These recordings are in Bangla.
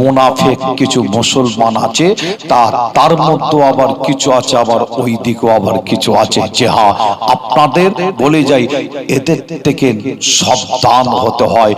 মোনাফেক কিছু মুসলমান আছে তার তার মধ্যে আবার কিছু আছে, আবার ওই দিকেও আবার কিছু আছে। যে হ্যাঁ আপনাদের বলে যাই, এদের থেকে সাবধান হতে হয়।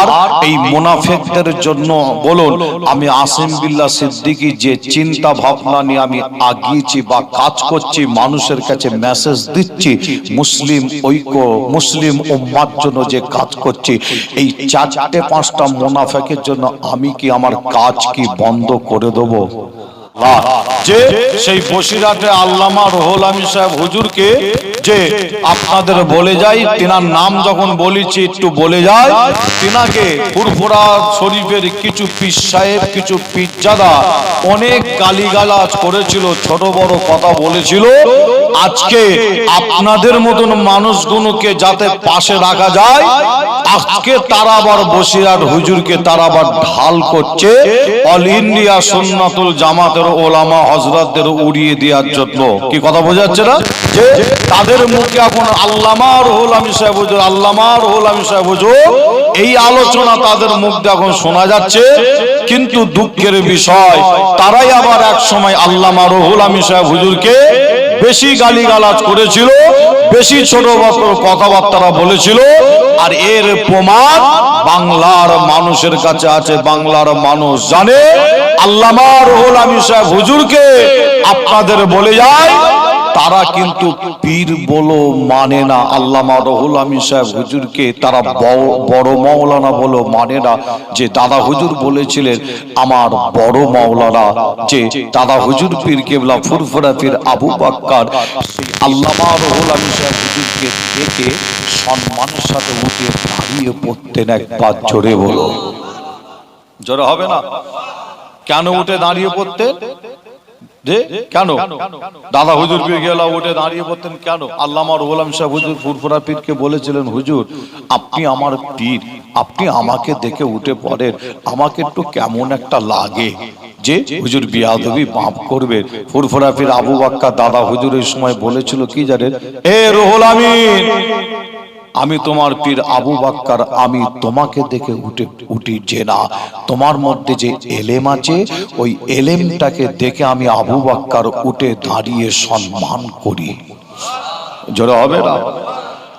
আর এই মুনাফেকদের জন্য বলুন, আমি যে চিন্তা ভাবনা নিয়ে আমি আগিয়েছি বা কাজ করছি, মানুষের কাছে মেসেজ দিচ্ছি, মুসলিম ঐক্য, মুসলিম উম্মার জন্য যে কাজ করছি, এই চারটে পাঁচটা মুনাফেকের জন্য আমি কি আমার কাজ কি বন্ধ করে দেবো? যে সেই বসিরাটে আল্লামা রোহল আমি সাহেব হুজুরকে যে আপনাদের বলে যাই, তিনার নাম যখন বলেছি, একটু বলে যায় তিনাকে ফুরফুরা শরীফের কিছু পীর সাহেব, কিছু পীরজাদা অনেক গালিগালাজ করেছিল, ছোট বড় কথা বলেছিল। আজকে আপনাদের মতন মানুষগুলোকে যাতে পাশে রাখা যায়, আজকে তারা আবার বসিরাট হুজুরকে তারা আবার ঢাল করছে। অল ইন্ডিয়া সুন্নাতুল জামাতের ওলামা হজরতদের উড়িয়ে দেওয়ার জন্য। কি কথা বোঝাচ্ছে না? যে তাদের মুখে এখন আল্লামা রহুল আমি সাহেব হুজুর, আল্লামা রহুল আমি সাহেব হুজুর, এই আলোচনা তাদের মুখ দিয়ে এখন শোনা যাচ্ছে। কিন্তু দুঃখের বিষয়, তারাই আবার এক সময় আল্লামা রহুল আমি সাহেব হুজুরকে বেশি গালিগালাজ করেছিল, বেশি ছোট বড় কথাবার্তা বলেছিল আর এর প্রমাণ বাংলার মানুষের কাছে আছে, বাংলার মানুষ জানে। আল্লামা রহুল সাহেব হুজুরকে আপনাদের বলে যায়, তারা কিন্তু পীর বলো মানে না। আল্লামা রহুল আমি সাহেব হুজুরকে তারা বড় মাওলানা বলো মানে না। যে দাদা হুজুর বলেছিলেন, আমার বড় মাওলানা যে দাদা হুজুর পীর কেবলা ফুরফুরা পীর আবু বাক্কার আল্লামা রহুল আমি সাহেব হুজুরকে দেখে সম্মানের সাথে উঠে দাঁড়িয়ে পড়তেন একবার জোরে বলো। জোরে হবে না? কেন উঠে দাঁড়িয়ে পড়তেন? যে, কেন? দাদা হুজুর পীর গেলা উঠে দাঁড়িয়ে পড়তেন কেন? আল্লামা রুহুল সাহেব হুজুর ফুরফুরা পীরকে বলেছিলেন, হুজুর, আপনি আমার পীর, আপনি আমাকে দেখে উঠে পড়েন, আমাকে একটু কেমন একটা লাগে। যে, হুজুর বিয়াদবি মাফ করবে। ফুরফুরা পীর আবু বাক্কা দাদা হুজুর হুজুরের সময় বলেছিল, কি জানেন? এ রুহুল আমিন! আমি তোমার পীর আবু বাক্কার, আমি তোমাকে দেখে উঠে, উঠি যে না, তোমার মধ্যে যে এলেম আছে, ওই এলেমটাকে দেখে আমি আবু বাক্কার উঠে দাঁড়িয়ে সম্মান করি। জোরে হবে না?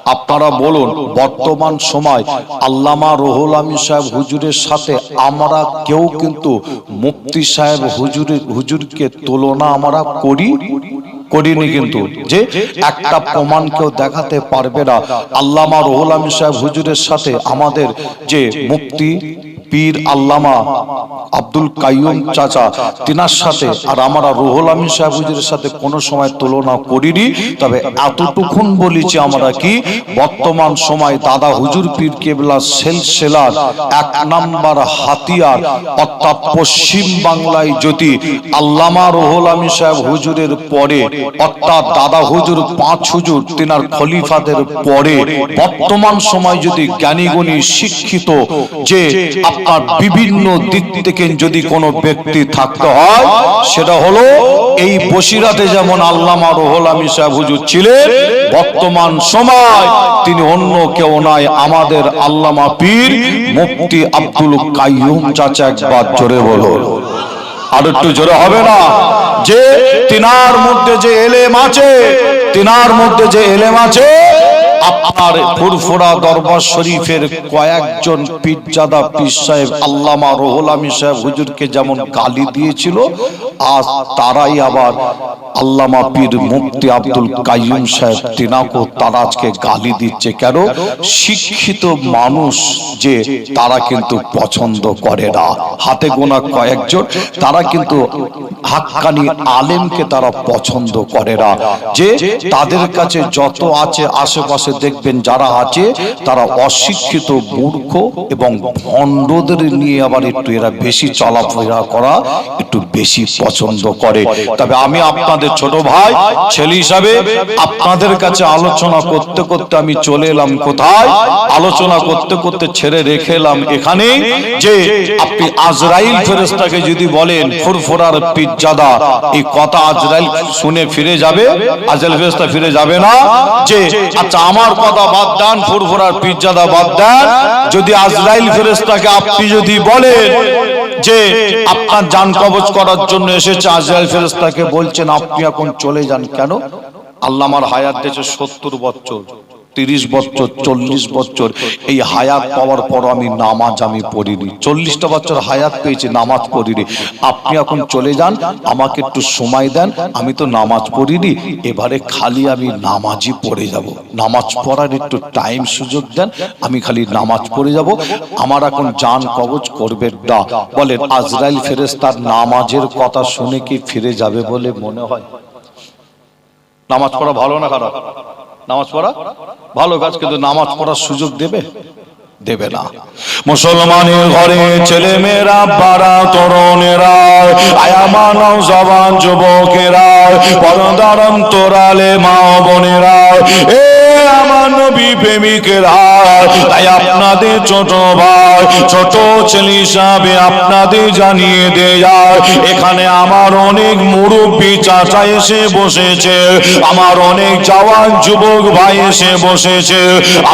আপনারা বলুন, বর্তমান সময় আল্লামা রহুল আলী সাহেব হুজুরের সাথে আমরা কেউ কিন্তু মুফতি সাহেব হুজুরের, হুজুরকে তুলনা আমরা করি? করিনি কিন্তু যে একটা প্রমাণ কেউ দেখাতে পারবে না। আল্লামা রহুল আমিন সাহেব হুজুরের সাথে আমাদের যে মুক্তি পীর আল্লামা আব্দুল কাইয়ুম চাচা, তিনার সাথে আর আমরা রুহুল আমিন সাহেব হুজুরের সাথে কোনো সময় তুলনা করিনি। তবে এতটুকুন বলেছি আমরা কি, বর্তমান সময় দাদা হুজুর পীর কেবলা সেলসেলার এক নাম্বার হাতিয়ার, অর্থাৎ পশ্চিম বাংলায় যদি আল্লামা রুহুল আমিন সাহেব হুজুরের পরে, অর্থাৎ দাদা হুজুর পাঁচ হুজুর, তিনার খলিফাদের পরে, বর্তমান সময় যদি জ্ঞানীগুণী শিক্ষিত যে আপনার বিভিন্ন দিক থেকে যদি কোনো ব্যক্তি থাকতে হয়, সেটা হলো এই বসিরাতে যেমন আল্লামা রুহুল আমিন সাহেব হুজুর ছিলেন, বর্তমান সময় তিনি অন্য কেউ নয় আমাদের আল্লামা পীর মুফতি আব্দুল কাইয়ুম চাচা একবার জোরে বলো। আর একটু জোরে হবে না? যে তিনার মধ্যে যে এলেম আছে, তিনার মধ্যে যে এলেম আছে আপনার ফুরফুরা দরবার শরীফের কয়েকজন পীরজাদা পীর সাহেব আল্লামা রহুল আলী সাহেব হুজুরকে যেমন গালি দিয়েছিল, আজ তারাই আবার আল্লামা পীর মুফতি আব্দুল কাইয়ুম সাহেব তিনাকেও তারা আজকে গালি দিচ্ছে। কেন? শিক্ষিত মানুষ যে তারা কিন্তু পছন্দ করে না। হাতে গোনা কয়েকজন, তারা কিন্তু হাক্কানি আলেমকে তারা পছন্দ করে না। যে তাদের কাছে যত আছে, আশেপাশে দেখবেন যারা আছে, তারা অশিক্ষিত, মূর্খ এবং ভণ্ডদের নিয়ে আবার একটু এরা বেশি চলাফেরা করা একটু বেশি পছন্দ করে। তবে আমি আপনাদের ছোট ভাই, ছেলে হিসাবে আপনাদের কাছে আলোচনা করতে করতে আমি চলে এলাম কোথায়? আলোচনা করতে করতে ছেড়ে রেখে এলাম এখানে যে আপনি আজরাইল ফেরেস্তাকে যদি বলেন, ফুরফুরার পিজ্জাদা, এই কথা আজরাইল শুনে ফিরে যাবে, আজরাইল ফেরেস্তা ফিরে যাবে না? যে আচ্ছা আমার কথা বাদ দেন, ফুরফুরার পিজ্জাদা বাদ দেন। যদি আজরাইল ফেরেস্তাকে আপনি যদি বলেন যে আপনার যান কবজ করার জন্য এসেছে, আজরাইল ফেরেস্তাকে বলছেন, আপনি এখন চলে যান কেন? আল্লাহ আমার হায়াত দিয়েছে সত্তর বছর। তিরিশ বছর, চল্লিশ বছর, এই হায়াত পাওয়ার পর আমি নামাজ আমি পড়িনি। চল্লিশটা বছর হায়াত পেয়েছি, নামাজ পড়িনি। আপনি এখন চলে যান, আমাকে একটু সময় দেন, আমি তো নামাজ পড়িনি, এবারে খালি আমি নামাজই পড়ে যাব। নামাজ পড়ার একটু টাইম সুযোগ দেন, আমি খালি নামাজ পড়ে যাব। আমার এখন জান কবচ করবে না। বলেন, আজরাইল ফেরেস্তার নামাজের কথা শুনে কি ফিরে যাবে বলে মনে হয়? নামাজ পড়া ভালো না খারাপ? নামাজ পড়া? ভালো কাজ কিন্তু নামাজ পড়ার সুযোগ দেবে? দেবে। না। মুসলমানের ঘরে ছেলে মেয়েরা বাড়া তরুণেরা জবান যুবকেরা পরদার অন্তরালে মা বোনেরা এ আমার নবী প্রেমিকেরা তাই আপনাদের ছোট ভাই ছোট ছেলে হিসাবে আপনাদের জানিয়ে দেয় এখানে আমার অনেক মুরব্বী চাচা এসে বসেছে, আমার অনেক জওয়ান যুবক ভাই এসে বসেছে,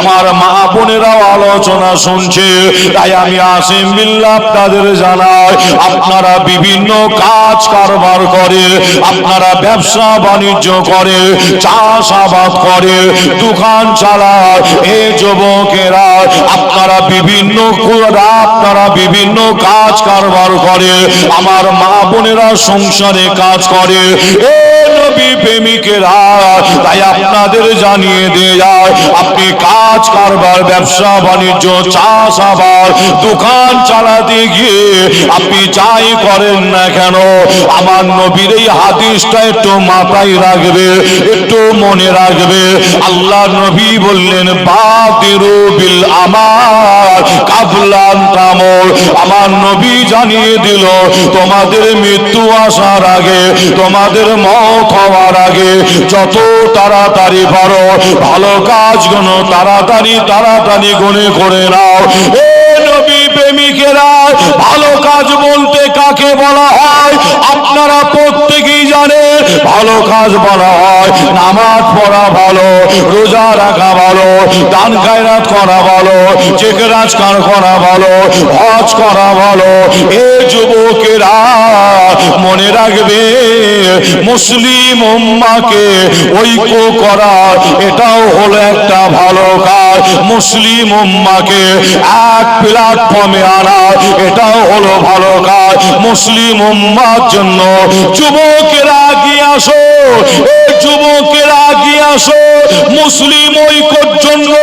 আমার মা বোনেরাও আলোচনা শুনছে, তাই আমি আসিম বিল্লাহ আপনাদের জানাই, আপনারা বিভিন্ন কাজ কারবার করে, আপনারা ব্যবসা বাণিজ্য করে, চাষাবাদ করে, দোকান চালায়, এ যুবকেরা, আপনারা বিভিন্ন আপনারা বিভিন্ন কাজ কারবার করে আমার মা বোনেরা সংসারে কাজ করে। এ নবী প্রেমিকেরা, তাই আপনাদের জানিয়ে দিয়ে যায়, আপনি কাজ কারবার, ব্যবসা বাণিজ্য, চাষ আবার দোকান চালাতে গিয়ে আপনি যাই করেন না কেন, আমার নবীর এই হাদিসটা একটু মাথায় রাখবে, একটু মনে রাখবে। আল্লাহ নবী বললেন আমার কাবলান আমার নবী জানিয়ে দিল, তোমাদের মৃত্যু আসার আগে তোমাদের মত হওয়ার আগে যত তাড়াতাড়ি পারো ভালো কাজগুলো তাড়াতাড়ি তাড়াতাড়ি গুনে করে নাও। প্রেমিকেরা ভালো কাজ বলতে কাকে বলা হয়? আপনারা প্রত্যেকেই জানেন ভালো কাজ বলা হয়, নামাজ পড়া ভালো, রোজা রাখা ভালো, দান খায়রাত করা ভালো চেকরাজ কার করা ভালো, হজ করা ভালো। এ যুবকেরা মনে রাখবে, মুসলিম উম্মাকে ঐক্য করা, এটাও হলো একটা ভালো কাজ। মুসলিম উম্মাকে এক প্ল্যাটফর্মে আনা এটাও হলো ভালো কাজ। মুসলিম উম্মার জন্য। যুবকেরা আসো। যুবকেরা আসো। মুসলিম ঐক্যর জন্য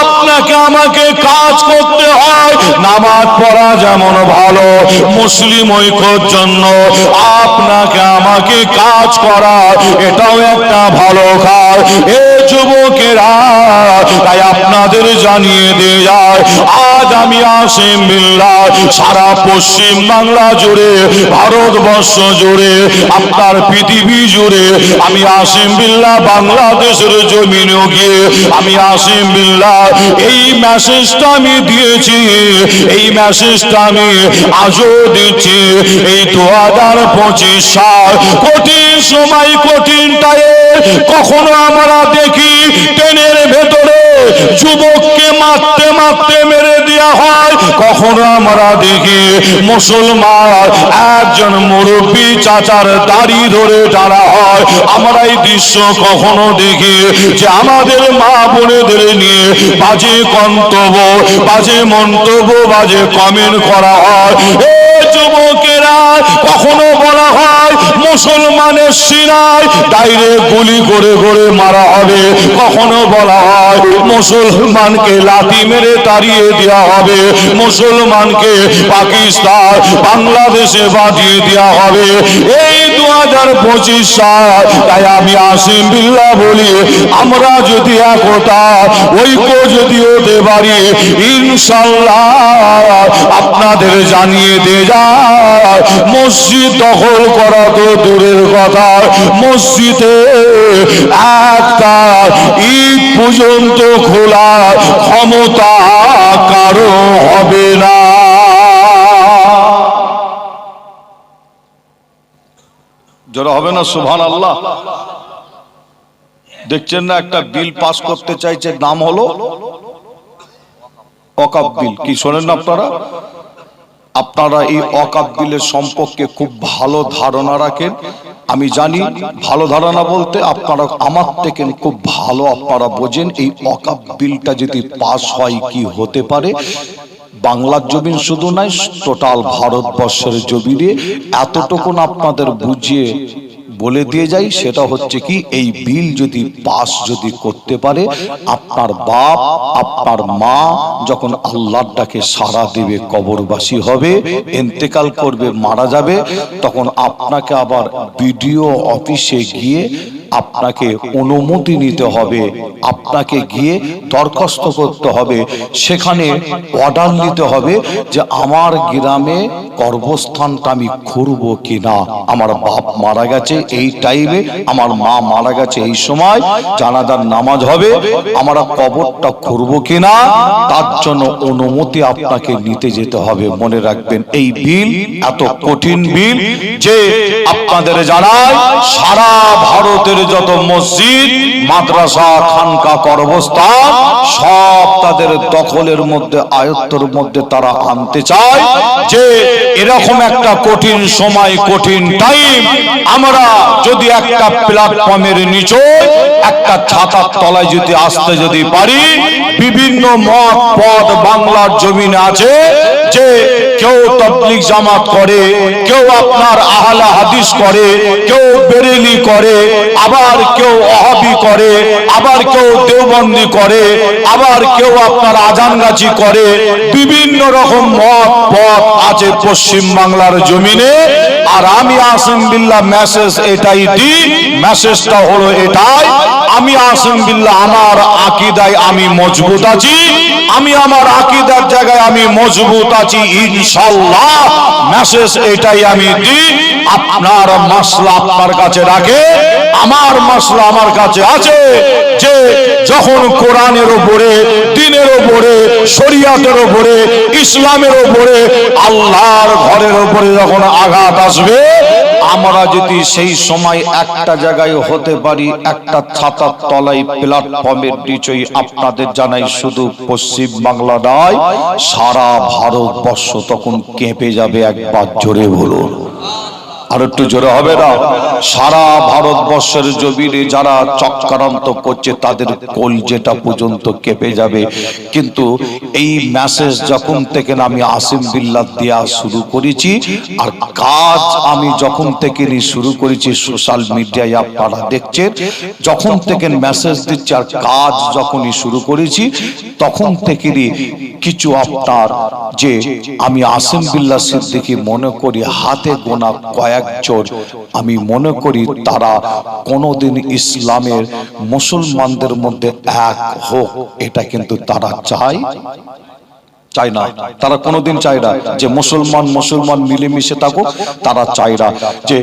আপনাকে, আমাকে কাজ করতে হয়। নামাজ পড়া যেমন ভালো। মুসলিম ঐক্যর জন্য আপনাকে, আমাকে কাজ করা, এটাও একটা ভালো কাজ। এ যুবকেরা তাই আপনাদের জানিয়ে দিয়ে আজ আমি আসিম বিল্লাহ, সারা পশ্চিম বাংলা জুড়ে, ভারতবর্ষ জুড়ে, আপনার পৃথিবী জুড়ে, আমি আসিম বিল্লাহ, বাংলাদেশের জমিনে গিয়ে, আমি আসিম বিল্লাহ, এই মেসেজটা আমি দিয়েছি, এই মেসেজটা আমি আজও দিচ্ছি, এই দু হাজার পঁচিশ সাল, কঠিন সময়, কঠিন টাইম, কখনো আমরা দেখি, ট্রেনের ভেতরে যুবককে মারতে মারতে মেরে দেওয়া হয়। কখনো আমরা দেখি মুসলমান একজন মুরব্বী চাচার দাড়ি ধরে টানা হয়। আমরা এই দৃশ্য কখনো দেখি যে আমাদের মা বোনেদের নিয়ে বাজে কন্তব্য বাজে মন্তব্য, বাজে কমেন্ট করা হয়। এ যুবকেরা, কখনো বলা মুসলমানের সিনায় ডাইরেক্ট গুলি করে করে মারা হবে। কখনো বলা হয় মুসলমানকে লাথি মেরে তাড়িয়ে দেওয়া হবে। মুসলমানকে পাকিস্তান, বাংলাদেশে বাঁধিয়ে দেওয়া হবে। এই দু হাজার পঁচিশ সাল, তাই আমি আসিম বিল্লাহ বলি, আমরা যদি একতা, ঐক্য যদি হতে পারি, ইনশাল্লাহ আপনাদের জানিয়ে দিয়ে যায়, মসজিদ দখল করা তো দূরের কথা, মসজিদে একটা ঈদ পর্যন্ত খোলা ক্ষমতা কারও হবে না। জোরে হবে না সুভান আল্লাহ দেখছেন না, একটা বিল পাস করতে চাইছে, নাম হলো অকাপ বিল। কি শোনেন না আপনারা? আপনারা এই অকাপ বিলের সম্পর্কে খুব ভালো ধারণা রাখেন। আমি জানি ভালো ধারণা বলতে আপনারা আমার থেকে খুব ভালো আপনারা বোঝেন এই অকাপ বিলটা যদি পাস হয় কি হতে পারে। বাংলার জমিন শুধু নয় টোটাল ভারতবর্ষের জমিনে এতটুকুন আপনাদের বুঝিয়ে বলে দিয়ে যাই সেটা হচ্ছে কি এই বিল যদি পাস যদি করতে পারে আপনার বাপ আপনার মা যখন আল্লাহর ডাকে সারা দেবে কবরবাসী হবে এন্তেকাল করবে মারা যাবে তখন আপনাকে আবার বিডিও অফিসে গিয়ে আপনাকে অনুমতি নিতে হবে আপনাকে গিয়ে দরখাস্ত করতে হবে সেখানে অর্ডার নিতে হবে যে আমার গ্রামে কর্মস্থানটা আমি খুঁড়ব কিনা আমার বাপ মারা গেছে এই টাইমে আমার মা মারা গেছে এই সময়, জানাজার নামাজ হবে, আমরা কবরটা খুঁড়ব কিনা, তার জন্য অনুমতি আপনাকে নিতে যেতে হবে। মনে রাখবেন, এই বিল, এত কঠিন বিল, যে আপনাদের জানায় সারা ভারতের যত মসজিদ, মাদ্রাসা, খানকা কর্মস্থান সব তাদের দখলের মধ্যে, আয়ত্তর মধ্যে তারা আনতে চায় যে এরকম একটা কঠিন সময়, কঠিন টাইম আমরা যদি একটা প্ল্যাটফর্মের নিচে একটা ছাতার তলায় যদি আসতে যদি পারি, বিভিন্ন মত পদ বাংলার জমিনে আছে যে কেউ তবলিক জামাত করে কেউ আপনার আহলা হাদিস করে কেউ বেরেলি করে আবার কেউ অহাবি করে আবার কেউ দেওবন্দি করে আবার কেউ আপনার আজানগাছি করে বিভিন্ন রকম মত পথ আছে পশ্চিম বাংলার জমিনে আর আমি আসিম বিল্লাহ মেসেজ এটাই দিই মেসেজটা হলো এটাই আমি আসিম বিল্লাহ আমার আকিদায় আমি মজবুত আছি আমি আমার আকিদার জায়গায় আমি মজবুত আছি ইনশাল্লাহ মেসেজ এটাই আমি দিই, আপনার মশলা আপনার কাছে রাখে, আমার মশলা আমার কাছে আছে, যে যখন কোরআনের উপরে, দিনের উপরে, শরিয়াতের উপরে, ইসলামের উপরে, আল্লাহর ঘরের উপরে যখন আঘাত আসবে আমরা যদি সেই সময় একটা জায়গায় হতে পারি, একটা ছাতার তলায় প্ল্যাটফর্মের নিচয় আপনাদের জানাই শুধু পশ্চিম বাংলা নয়, সারা ভারতবর্ষ তখন কেঁপে যাবে একবার জোরে বলুন। আর একটু জোরে হবে না। সারা ভারতবর্ষের জমিনে যারা চক্রান্ত করছে, তাদের কোল যেটা পর্যন্ত কেঁপে যাবে। কিন্তু এই মেসেজ যখন থেকে আমি আসিম বিল্লাহ দেওয়া শুরু করেছি, আর কাজ আমি যখন থেকে শুরু করেছি সোশ্যাল মিডিয়ায় আপনারা দেখছেন, যখন থেকে মেসেজ দিচ্ছি আর কাজ যখনই শুরু করেছি, তখন থেকে কিছু আপনার যে আমি আসিম বিল্লাহ সিদ্দিকি মনে করি হাতে গোনা কয়েকজন আমি মনে করি তারা কোনোদিন ইসলামের মুসলমানদের মধ্যে এক হোক, এটা কিন্তু তারা চায়। না। তারা কোনোদিন না যে মুসলমান মুসলমান মিলেমিশে থাকুক, তারা না যে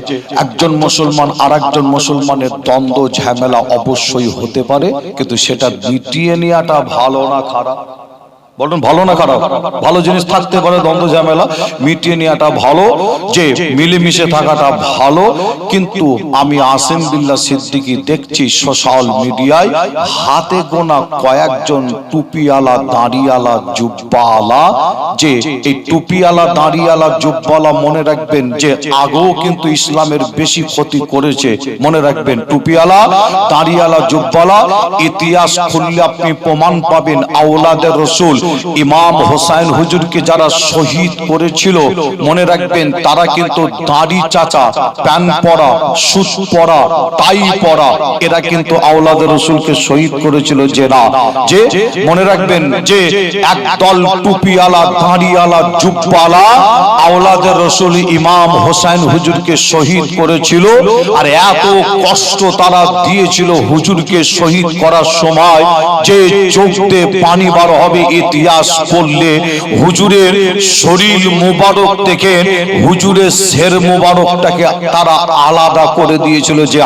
একজন মুসলমান আর একজন মুসলমানের দ্বন্দ্ব, ঝামেলা অবশ্যই হতে পারে, কিন্তু সেটা মিটিয়ে নেওয়াটা ভালো না, খারাপ। বলুন, ভালো না খারাপ? ভালো জিনিস থাকতে পারে, দ্বন্দ্ব, ঝামেলা। মিটিয়ে নেওয়াটা ভালো, যে মিলেমিশে থাকাটা ভালো। কিন্তু আমি আসেম বিল্লা সিদ্দিকি দেখছি সোশ্যাল মিডিয়ায় হাতে গোনা কয়েকজন টুপিওয়ালা দাঁড়িয়ালা জুব্বাওয়ালা, যে এই টুপিওয়ালা দাঁড়িয়ালা জুব্বাওয়ালা মনে রাখবেন যে আগেও কিন্তু ইসলামের বেশি ক্ষতি করেছে। মনে রাখবেন, টুপিওয়ালা দাঁড়িয়ালা জুব্বাওয়ালা, ইতিহাস খুললে আপনি প্রমাণ পাবেন আওলাদের রসুল। ইমাম হোসাইন হুজুরকে যারা শহীদ করেছিল, মনে রাখবেন, তারা কিন্তু দাড়ি চাচা প্যান পরা সুস পরা, টাই পরা, এরা কিন্তু আওলাদের রসুলকে শহীদ করেছিল যে না। যে, মনে রাখবেন, যে একদল টুপিওয়ালা দাঁড়িয়ালা জুব্বালা আওলাদের রসুল ইমাম হোসাইন হুজুরকে শহীদ করেছিল, আর এত কষ্ট তারা দিয়েছিল হুজুরকে শহীদ করার সময়, যে চোখ দিয়ে পানি বার হবে ইতি ইতিহাস পড়লে হুজুরের শরীর মোবারক থেকে হুজুরের শের মোবারকটাকে তারা আলাদা করে দিয়েছিল যে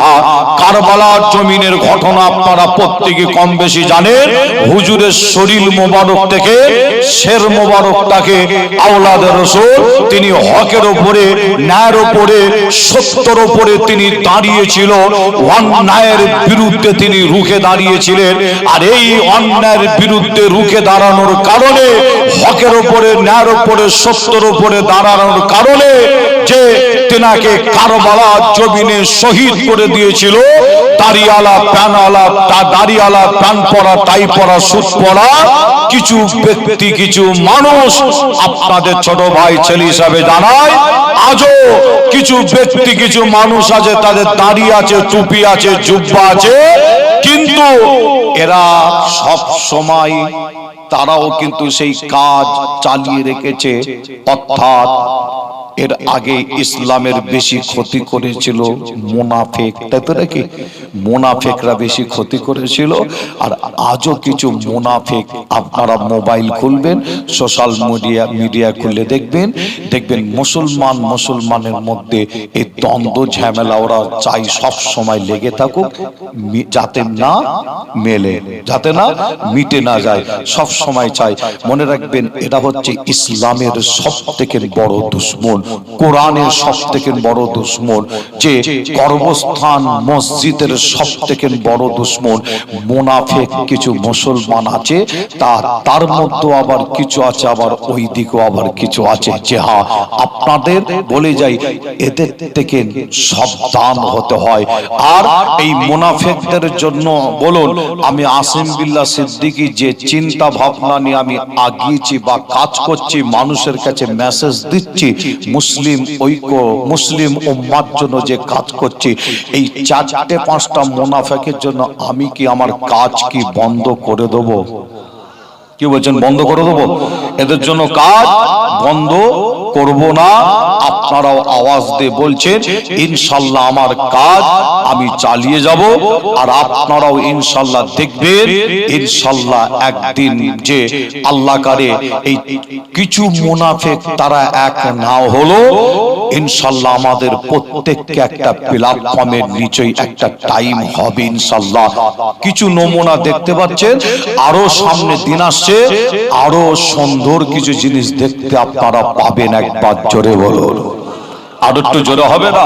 কারবালার জমিনের ঘটনা আপনারা প্রত্যেকে কম বেশি জানেন। হুজুরের শরীর মোবারক থেকে শের মোবারকটাকে আওলাদের রসুল, তিনি হকের ওপরে, ন্যায়ের ওপরে, সত্যর ওপরে তিনি দাঁড়িয়েছিল। অন্যায়ের বিরুদ্ধে তিনি রুখে দাঁড়িয়েছিলেন। আর এই অন্যায়ের বিরুদ্ধে রুখে দাঁড়ানোর কারণে, হকের ওপরে ন্যায়ের ওপরে সত্যর ওপরে দাঁড়ানোর কারণে যে তেনাকে কারবালা জমিনে শহীদ করে দিয়েছিল, দাড়িওয়ালা প্যানওয়ালা দাড়িওয়ালা প্যান পরা টাই পরা সুট পরা কিছু ব্যক্তি, কিছু মানুষ আপনাদের ছোট ভাই, ছেলে হিসাবে জানায়, আজও কিছু ব্যক্তি, কিছু মানুষ আছে, তাদের দাড়ি আছে, টুপি আছে, জুব্বা আছে, কিন্তু এরা সব সময় তারাও কিন্তু সেই কাজ চালিয়ে রেখেছে, অর্থাৎ এর আগে ইসলামের বেশি ক্ষতি করেছিল মোনাফেক। তাই তো নাকি? মোনাফেকরা বেশি ক্ষতি করেছিল। আর আজও কিছু মোনাফেক আপনারা মোবাইল খুলবেন, সোশ্যাল মিডিয়া মিডিয়া খুলে দেখবেন। দেখবেন মুসলমান মুসলমানের মধ্যে এই দ্বন্দ্ব, ঝামেলা ওরা চাই সব সময় লেগে থাকুক যাতে না মেলে, যাতে না মিটে না যায়, সব সময় চাই মনে রাখবেন, এটা হচ্ছে ইসলামের সব থেকে বড় দুশ্মন। কোরআনের সব থেকে বড় দুশ্মন, যে কর্মস্থান মসজিদের বড় দুশ্মন, মোনাফেক কিছু মুসলমান আছে তার মধ্যে আবার কিছু আছে, আবার ওই আবার কিছু আছে। যে হ্যাঁ আপনাদের বলে যাই, এদের থেকে সাবধান হতে হয়। আর এই মুনাফেকদের জন্য বলুন, আমি আসিম বিল্লাহ যে চিন্তা ভাবনা নিয়ে আমি আগিয়েছি বা কাজ করছি, মানুষের কাছে মেসেজ দিচ্ছি মুসলিম ঐক্য, মুসলিম উম্মার জন্য যে কাজ করছি, এই চারটে, পাঁচটা মুনাফেকের জন্য আমি কি আমার কাজ কি বন্ধ করে দেব? কি বলছেন, বন্ধ করে দেবো? এদের জন্য কাজ বন্ধ করব না। আপনারাও আওয়াজ দিয়ে বলছেন, ইনশাল্লাহ আমার কাজ আমি চালিয়ে যাব। আর আপনারাও ইনশাল্লাহ দেখবেন, ইনশাল্লাহ একদিন যে আল্লাহ কারে এই কিছু মুনাফেক তারা এক না হলো, ইনশাল্লাহ আমাদের প্রত্যেককে একটা প্ল্যাটফর্মের নিচেই একটা টাইম হবে ইনশাল্লাহ। কিছু নমুনা দেখতে পাচ্ছেন, আরও সামনে দিন আসছে, আরও সুন্দর কিছু জিনিস দেখতে আপনারা পাবেন একবার জোরে বলুন। আর একটু জোরে হবে না?